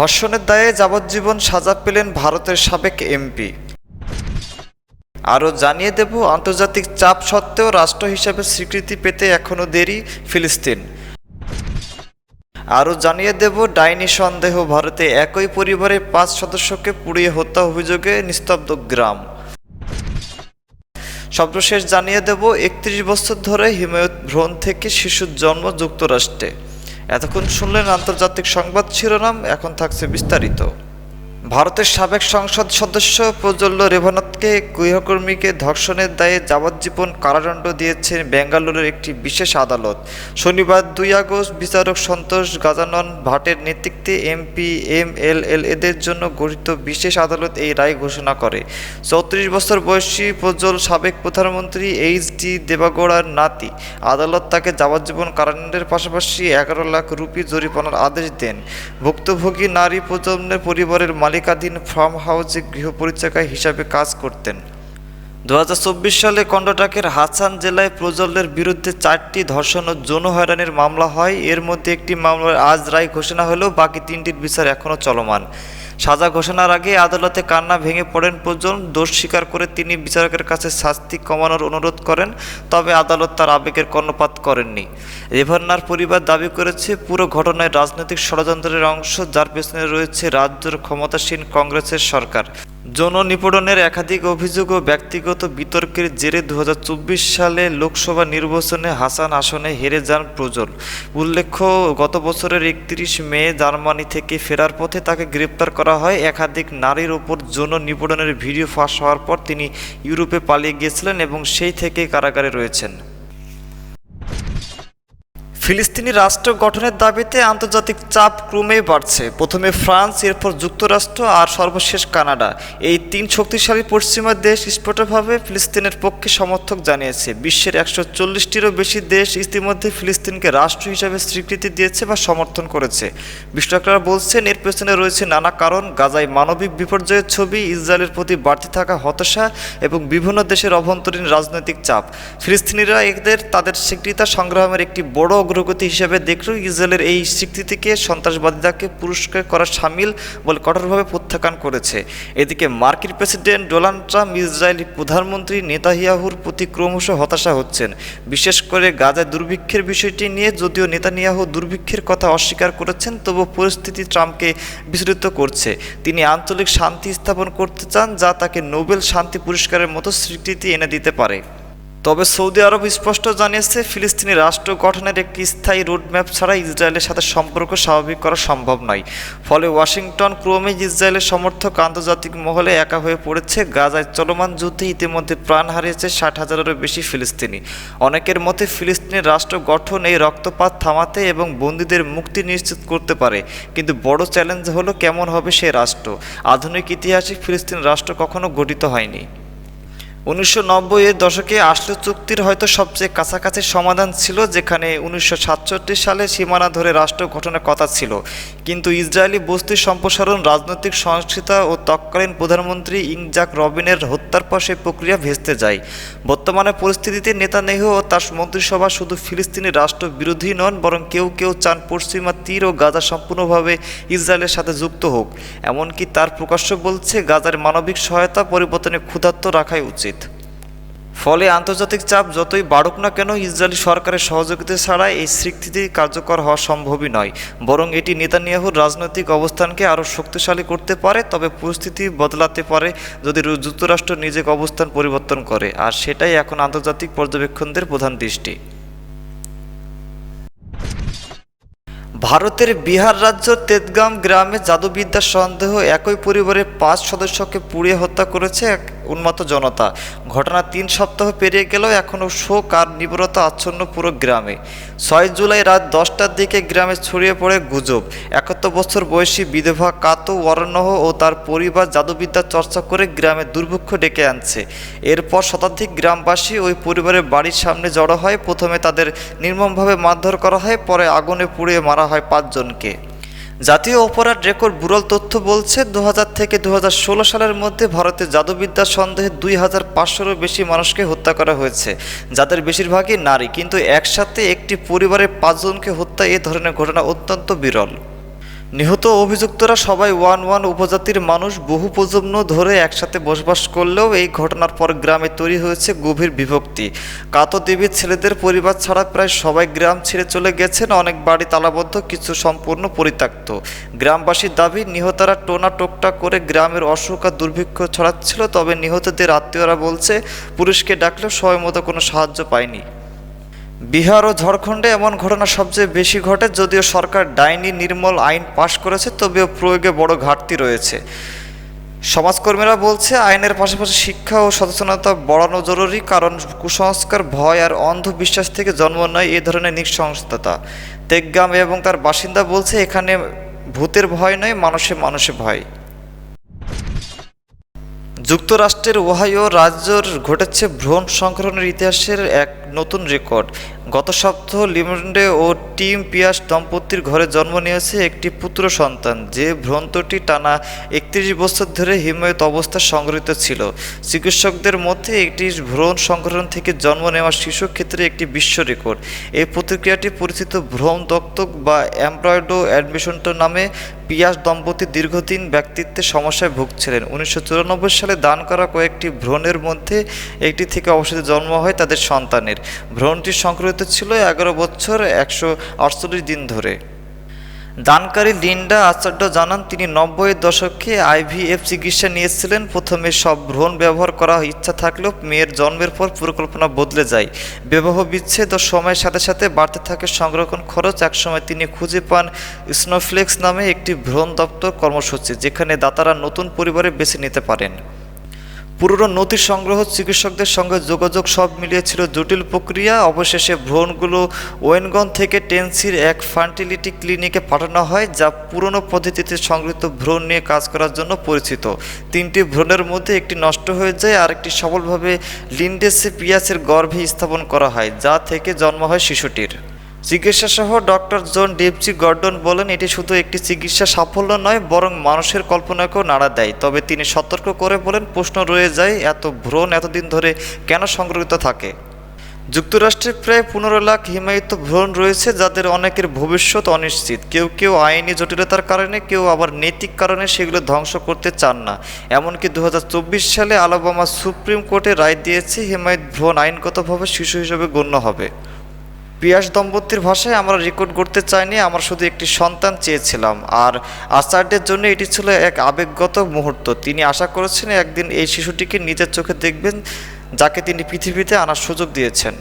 ধর্ষণের দায়ে যাবজ্জীবন সাজা পেলেন ভারতের সাবেক এমপি। আরও জানিয়ে দেব, আন্তর্জাতিক চাপ সত্ত্বেও রাষ্ট্র হিসাবে স্বীকৃতি পেতে এখনও দেরি ফিলিস্তিন। আরও জানিয়ে দেব, ডাইনি সন্দেহ, ভারতে একই পরিবারের পাঁচ সদস্যকে পুড়িয়ে হত্যা অভিযোগে নিস্তব্ধ গ্রাম। সর্বশেষ জানিয়ে দেব, একত্রিশ বছর ধরে হিমায়ত ভ্রণ থেকে শিশুর জন্ম যুক্তরাষ্ট্রে। এতক্ষণ শুনলেন আন্তর্জাতিক সংবাদ শিরোনাম এখন থাকছে বিস্তারিত। ভারতের সাবেক সংসদ সদস্য প্রজ্বল্য রেভানতকে গৃহকর্মীকে ধর্ষণের দায়ে যাবজ্জীবন কারাদণ্ড দিয়েছেন বেঙ্গালুরুর একটি বিশেষ আদালত। শনিবার দুই আগস্ট বিচারক সন্তোষ গাজানন ভাটের নেতৃত্বে এমপি, এম এল এদের জন্য গঠিত বিশেষ আদালত এই রায় ঘোষণা করে। চৌত্রিশ বছর বয়সী প্রজ্জ্বল সাবেক প্রধানমন্ত্রী এইচ ডি দেবাগৌড়ার নাতি। আদালত তাকে যাবজ্জীবন কারাদণ্ডের পাশাপাশি এগারো লাখ রুপি জরিমানার আদেশ দেন। ভুক্তভোগী নারী প্রজন্মের পরিবারের মালিকাধীন ফার্ম হাউসে গৃহপরিচারিকা হিসাবে কাজ করতেন। দু হাজার চব্বিশ সালে কর্ণাটকের হাসান জেলায় প্রজলের বিরুদ্ধে চারটি ধর্ষণ ও যৌন হয়রানির মামলা হয়। এর মধ্যে একটি মামলার আজ রায় ঘোষণা হলেও বাকি তিনটির বিচার এখনও চলমান। সাজা ঘোষণার আগে আদালতে কান্না ভেঙে পড়েন প্রজন দোষ স্বীকার করে তিনি বিচারকের কাছে শাস্তি কমানোর অনুরোধ করেন, তবে আদালত তার আবেগের কর্ণপাত করেননি। রেভান্নার পরিবার দাবি করেছে, পুরো ঘটনায় রাজনৈতিক ষড়যন্ত্রের অংশ যার পেছনে রয়েছে রাজ্যের ক্ষমতাসীন কংগ্রেসের সরকার। যৌন নিপীড়নের একাধিক অভিযোগ ও ব্যক্তিগত বিতর্কের জেরে দু হাজার চব্বিশ সালে লোকসভা নির্বাচনে হাসান আসনে হেরে যান প্রজ্বল উল্লেখ্য, গত বছরের একত্রিশ মে জার্মানি থেকে ফেরার পথে তাকে গ্রেপ্তার করা হয়। একাধিক নারীর ওপর যৌন নিপীড়নের ভিডিও ফাঁস হওয়ার পর তিনি ইউরোপে পালিয়ে গিয়েছিলেন এবং সেই থেকে কারাগারে রয়েছেন। ফিলিস্তিনি রাষ্ট্র গঠনের দাবিতে আন্তর্জাতিক চাপ ক্রমেই বাড়ছে। প্রথমে ফ্রান্স, এরপর যুক্তরাষ্ট্র আর সর্বশেষ কানাডা। এই তিন শক্তিশালী পশ্চিমা দেশ স্পষ্টভাবে ফিলিস্তিনের পক্ষে সমর্থক জানিয়েছে। বিশ্বের একশো চল্লিশটিরও বেশি দেশ ইতিমধ্যে ফিলিস্তিনকে রাষ্ট্র হিসাবে স্বীকৃতি দিয়েছে বা সমর্থন করেছে। বিশ্লেষকরা বলছেন, এর পেছনে রয়েছে নানা কারণ। গাজায় মানবিক বিপর্যয়ের ছবি, ইসরায়েলের প্রতি বাড়তে থাকা হতাশা এবং বিভিন্ন দেশের অভ্যন্তরীণ রাজনৈতিক চাপ। ফিলিস্তিনিরা এদের তাদের স্বীকৃতা সংগ্রামের একটি বড় অগ্রগতি হিসেবে দেখলেও ইসরায়েলের এই স্বীকৃতিকে সন্ত্রাসবাদীদেরকে পুরস্কার করা সামিল বলে কঠোরভাবে প্রত্যাখ্যান করেছে। এদিকে মার্কিন প্রেসিডেন্ট ডোনাল্ড ট্রাম্প ইসরায়েলি প্রধানমন্ত্রী নেতানিয়াহুর প্রতি ক্রমশ হতাশা হচ্ছেন। বিশেষ করে গাজায় দুর্ভিক্ষের বিষয়টি নিয়ে যদিও নেতানিয়াহু দুর্ভিক্ষের কথা অস্বীকার করেছেন তবু পরিস্থিতি ট্রাম্পকে বিচলিত করছে। তিনি আঞ্চলিক শান্তি স্থাপন করতে চান যা তাকে নোবেল শান্তি পুরস্কারের মতো স্বীকৃতি এনে দিতে পারে। তবে সৌদি আরব স্পষ্ট জানিয়েছে, ফিলিস্তিনি রাষ্ট্র গঠনের একটি স্থায়ী রোডম্যাপ ছাড়া ইসরায়েলের সাথে সম্পর্ক স্বাভাবিক করা সম্ভব নয়। ফলে ওয়াশিংটন ক্রমেই ইসরায়েলের সমর্থক আন্তর্জাতিক মহলে একা হয়ে পড়েছে। গাজায় চলমান যুদ্ধে ইতিমধ্যে প্রাণ হারিয়েছে ষাট হাজারেরও বেশি ফিলিস্তিনি। অনেকের মতে, ফিলিস্তিনের রাষ্ট্র গঠন এই রক্তপাত থামাতে এবং বন্দীদের মুক্তি নিশ্চিত করতে পারে। কিন্তু বড় চ্যালেঞ্জ হলো কেমন হবে সে রাষ্ট্র। আধুনিক ইতিহাসে ফিলিস্তিন রাষ্ট্র কখনো গঠিত হয়নি। উনিশশো এর দশকে আসলো চুক্তির হয়তো সবচেয়ে কাছাকাছি সমাধান ছিল, যেখানে উনিশশো সাতষট্টি সালে সীমানা ধরে রাষ্ট্র গঠনের কথা ছিল। কিন্তু ইসরায়েলি বস্তি সম্প্রসারণ, রাজনৈতিক সহিংসতা ও তৎকালীন প্রধানমন্ত্রী ইংজাক রবিনের হত্যার পর সেই প্রক্রিয়া ভেস্তে যায়। বর্তমানে পরিস্থিতিতে নেতানেহ ও তার মন্ত্রিসভা শুধু ফিলিস্তিনি রাষ্ট্র বিরোধী নন, বরং কেউ কেউ চান পশ্চিমা তীর ও গাজা সম্পূর্ণভাবে ইসরায়েলের সাথে যুক্ত হোক। এমনকি তার প্রকাশ্য বলছে, গাজার মানবিক সহায়তা পরিবর্তনে ক্ষুধার্ত রাখাই উচিত। ফলে আন্তর্জাতিক চাপ যতই বাড়ুক না কেন, ইসরায়েলি সরকারের সহযোগিতা ছাড়া এই স্বীকৃতি কার্যকর হওয়া সম্ভবই নয়। বরং এটি নেতানিয়াহুর রাজনৈতিক অবস্থানকে আরও শক্তিশালী করতে পারে, তবে পরিস্থিতি বদলাতে পারে যদি যুক্তরাষ্ট্র নিজেকে অবস্থান পরিবর্তন করে। আর সেটাই এখন আন্তর্জাতিক পর্যবেক্ষণদের প্রধান দৃষ্টি। ভারতের বিহার রাজ্য তেতগাম গ্রামে জাদুবিদ্যার সন্দেহ একই পরিবারের পাঁচ সদস্যকে পুড়িয়ে হত্যা করেছে এক উন্মত্ত জনতা। ঘটনা তিন সপ্তাহ পেরিয়ে গেলেও এখনও শোক আর নিবরতা আচ্ছন্ন পুরো গ্রামে। ছয় জুলাই রাত দশটার দিকে গ্রামে ছড়িয়ে পড়ে গুজব। একাত্তর বছর বয়সী বিধবা কাতো ওয়ারনহ ও তার পরিবার জাদুবিদ্যা চর্চা করে গ্রামে দুর্ভিক্ষ ডেকে আনছে। এরপর শতাধিক গ্রামবাসী ওই পরিবারের বাড়ির সামনে জড়ো হয়। প্রথমে তাদের নির্মমভাবে মারধর করা হয়, পরে আগুনে পুড়িয়ে মারা হয় পাঁচজনকে। জাতীয় অপরাধ রেকর্ড বুড়ল তথ্য বলছে দু হাজার থেকে দু হাজার ষোলো সালের মধ্যে ভারতে জাদুবিদ্যার সন্দেহে দুই হাজার পাঁচশোরও বেশি মানুষকে হত্যা করা হয়েছে। যাদের বেশিরভাগই নারী, কিন্তু একসাথে একটি পরিবারের পাঁচজনকে হত্যা এ ধরনের ঘটনা অত্যন্ত বিরল। নিহত অভিযুক্তরা সবাই ওয়ান ওয়ান উপজাতির মানুষ। বহু প্রজন্ম ধরে একসাথে বসবাস করলেও এই ঘটনার পর গ্রামে তৈরি হয়েছে গভীর বিভক্তি। কাতো দেবীর ছেলেদের পরিবার ছাড়া প্রায় সবাই গ্রাম ছেড়ে চলে গেছেন। অনেক বাড়ি তালাবদ্ধ, কিছু সম্পূর্ণ পরিত্যক্ত। গ্রামবাসীর দাবি, নিহতরা টোনা টোকটা করে গ্রামের অসুখ আর দুর্ভিক্ষ ছড়াচ্ছিল, তবে নিহতদের আত্মীয়রা বলছে পুলিশকে ডাকলেও সময় মতো কোনো সাহায্য পায়নি। বিহার ও ঝাড়খণ্ডে এমন ঘটনা সবচেয়ে বেশি ঘটে যদিও সরকার ডাইনি নির্মল আইন পাশ করেছে, তবেও প্রয়োগে বড় ঘাটতি রয়েছে। সমাজকর্মীরা বলছে, আইনের পাশাপাশি শিক্ষা ও সচেতনতা বাড়ানো জরুরি, কারণ কুসংস্কার, ভয় আর অন্ধবিশ্বাস থেকে জন্ম নেয় এ ধরনের নৃশংসতা। তেগ্গাম এবং তার বাসিন্দা বলছে, এখানে ভূতের ভয় নয়, মানুষে মানুষে ভয়। যুক্তরাষ্ট্রের ওহাইও রাজ্যর ঘটেছে ভ্রূণ সংক্রমণের ইতিহাসের এক নতুন রেকর্ড। গত সপ্তাহ লিমন্ডে ও টিম পিয়াস দম্পতির ঘরে জন্ম নিয়েছে একটি পুত্র সন্তান, যে ভ্রন্তটি টানা একত্রিশ বছর ধরে হিমায়ত অবস্থায় সংগৃহীত ছিল। চিকিৎসকদের মধ্যে একটি ভ্রূণ সংগঠন থেকে জন্ম নেওয়া শিশু ক্ষেত্রে একটি বিশ্ব রেকর্ড। এই প্রতিক্রিয়াটি পরিচিত ভ্রম দত্তক বা অ্যাম্ব্রয়েডো অ্যাডমিশনটো নামে পিয়াস দম্পতি দীর্ঘদিন ব্যক্তিত্বের সমস্যায় ভুগছিলেন। উনিশশো চুরানব্বই সালে দান করা কয়েকটি ভ্রূণের মধ্যে একটি থেকে অবশ্যই জন্ম হয় তাদের সন্তানের। ভ্রূণটি সংক্রমিত ছিল এগারো বছর একশো আটচল্লিশ দিন ধরে। দানকারী লিন্ডা আচার্য জানান, তিনি নব্বইয়ের দশকে আইভিএফ চিকিৎসা নিয়েছিলেন। প্রথমে সব ভ্রণ ব্যবহার করা ইচ্ছা থাকলেও মেয়ের জন্মের পর পরিকল্পনা বদলে যায়। বিবাহ বিচ্ছেদ ও সময়ের সাথে সাথে বাড়তে থাকে সংরক্ষণ খরচ। একসময় তিনি খুঁজে পান স্নোফ্লেক্স নামে একটি ভ্রূণ দপ্তর কর্মসূচি, যেখানে দাতারা নতুন পরিবারে বেছে নিতে পারেন। পুরনো নথি সংগ্রহ, চিকিৎসকদের সঙ্গে যোগাযোগ সব মিলিয়েছিল জটিল প্রক্রিয়া। অবশেষে ভ্রূণগুলো ওয়েনগন থেকে টেন্সির এক ফার্টিলিটি ক্লিনিকে পাঠানো হয়, যা পুরনো পদ্ধতিতে সংগৃহীত ভ্রূণ নিয়ে কাজ করার জন্য পরিচিত। তিনটি ভ্রূণের মধ্যে একটি নষ্ট হয়ে যায় আর একটি সফলভাবে লিন্ডেসে পিয়াসের গর্ভে স্থাপন করা হয়, যা থেকে জন্ম হয় শিশুটির। চিকিৎসাসহ ডক্টর জন ডেপচি গর্ডন বলেন, এটি শুধু একটি চিকিৎসা সাফল্য নয়, বরং মানুষের কল্পনাকেও নাড়া দেয়। তবে তিনি সতর্ক করে বলেন, প্রশ্ন রয়ে যায়, এত ভ্রূণ এতদিন ধরে কেন সংরক্ষিত থাকে? যুক্তরাষ্ট্রে প্রায় পনেরো লাখ হিমায়িত ভ্রূণ রয়েছে, যাদের অনেকের ভবিষ্যৎ অনিশ্চিত। কেউ কেউ আইনি জটিলতার কারণে, কেউ আবার নৈতিক কারণে সেগুলো ধ্বংস করতে চান না। এমনকি দু হাজার চব্বিশ সালে আলাবামা সুপ্রিম কোর্টে রায় দিয়েছে, হিমায়িত ভ্রূণ আইনগতভাবে শিশু হিসেবে গণ্য হবে। পিয়াস দম্পতির ভাষায় আমরা রেকর্ড করতে চাইনি, আমরা শুধু একটি সন্তান চেয়েছিলাম। আর আচার্যের জন্য এটি ছিল এক আবেগগত মুহূর্ত। তিনি আশা করেছেন একদিন এই শিশুটিকে নিজের চোখে দেখবেন, যাকে তিনি পৃথিবীতে আনার সুযোগ দিয়েছেন।